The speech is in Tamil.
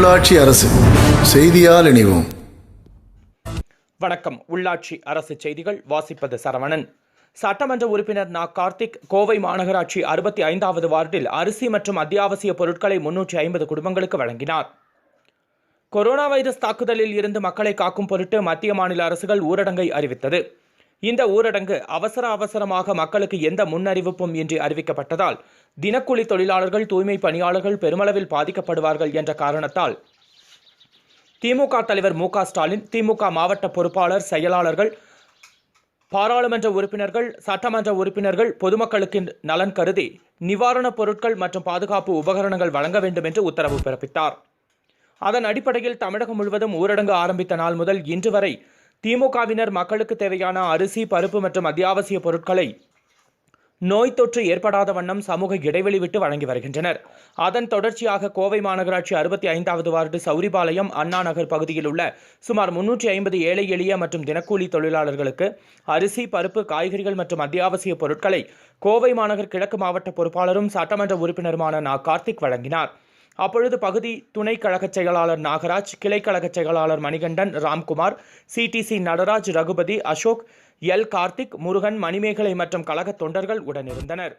உள்ளாட்சி அரசு செய்தியால் இணைவோம். வணக்கம். உள்ளாட்சி அரசு செய்திகள் வாசிப்பது சரவணன். சட்டமன்ற உறுப்பினர் நா. கார்த்திக் கோவை மாநகராட்சி அறுபத்தி ஐந்தாவது வார்டில் அரிசி மற்றும் அத்தியாவசிய பொருட்களை முன்னூற்றி ஐம்பது குடும்பங்களுக்கு வழங்கினார். கொரோனா வைரஸ் தாக்குதலில் இருந்து மக்களை காக்கும் பொருட்டு மத்திய மாநில அரசுகள் ஊரடங்கை அறிவித்தது. இந்த ஊரடங்கு அவசர அவசரமாக மக்களுக்கு எந்த முன்னறிவிப்பும் இன்றி அறிவிக்கப்பட்டதால் தினக்கூலி தொழிலாளர்கள் தூய்மை பணியாளர்கள் பெருமளவில் பாதிக்கப்படுவார்கள் என்ற காரணத்தால் திமுக தலைவர் மு க ஸ்டாலின் திமுக மாவட்ட பொறுப்பாளர் செயலாளர்கள் பாராளுமன்ற உறுப்பினர்கள் சட்டமன்ற உறுப்பினர்கள் பொதுமக்களுக்கு நலன் கருதி நிவாரணப் பொருட்கள் மற்றும் பாதுகாப்பு உபகரணங்கள் வழங்க வேண்டும் என்று உத்தரவு பிறப்பித்தார். அதன் அடிப்படையில் தமிழகம் முழுவதும் ஊரடங்கு ஆரம்பித்த நாள் முதல் இன்று வரை திமுகவினர் மக்களுக்கு தேவையான அரிசி பருப்பு மற்றும் அத்தியாவசிய பொருட்களை நோய் தொற்று ஏற்படாத வண்ணம் சமூக இடைவெளி விட்டு வழங்கி வருகின்றனர். அதன் தொடர்ச்சியாக கோவை மாநகராட்சி அறுபத்தி ஐந்தாவது வார்டு சௌரிபாளையம் அண்ணா நகர் பகுதியில் உள்ள சுமார் முன்னூற்றி ஐம்பது ஏழை எளிய மற்றும் தினக்கூலி தொழிலாளர்களுக்கு அரிசி பருப்பு காய்கறிகள் மற்றும் அத்தியாவசிய பொருட்களை கோவை மாநகர் கிழக்கு மாவட்ட பொறுப்பாளரும் சட்டமன்ற உறுப்பினருமான நா. கார்த்திக் வழங்கினார். அப்பொழுது பகுதி துணை கழகச் செயலாளர் நாகராஜ் கிளை கழகச் செயலாளர் மணிகண்டன் ராம்குமார் சிடிசி நடராஜ் ரகுபதி அசோக் எல் கார்த்திக் முருகன் மணிமேகலை மற்றும் கழக தொண்டர்கள் உடனிருந்தனர்.